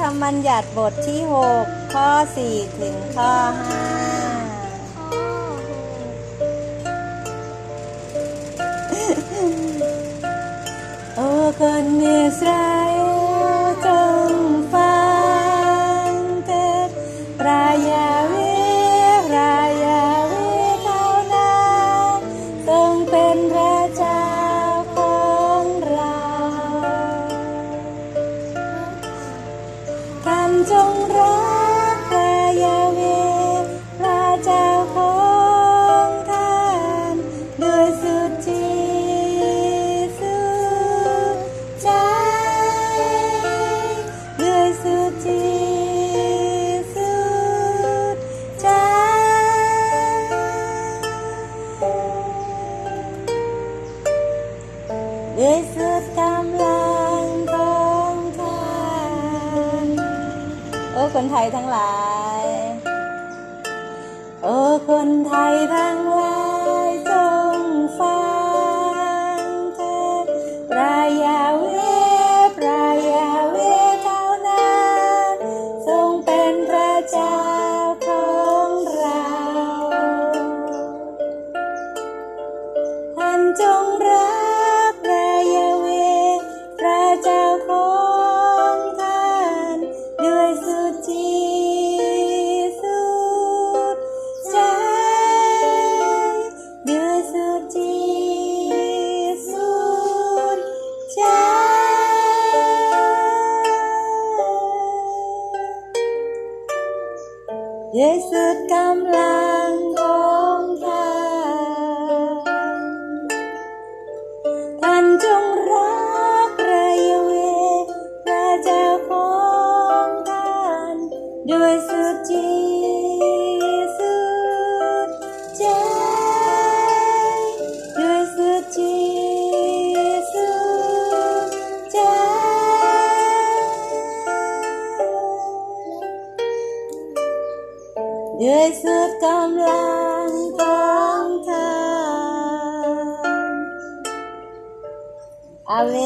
ธรรมบัญญัติบทที่ 6 ข้อ 4 ถึงข้อ 5 โอ้คนอิสรา ด้วยสุดกำลังของท่านอคนไทยทั้งหลาย โอ้คนไทยทั้งหลาย 예수 감랑호 ด้วยสุดกำลังของเธออาเม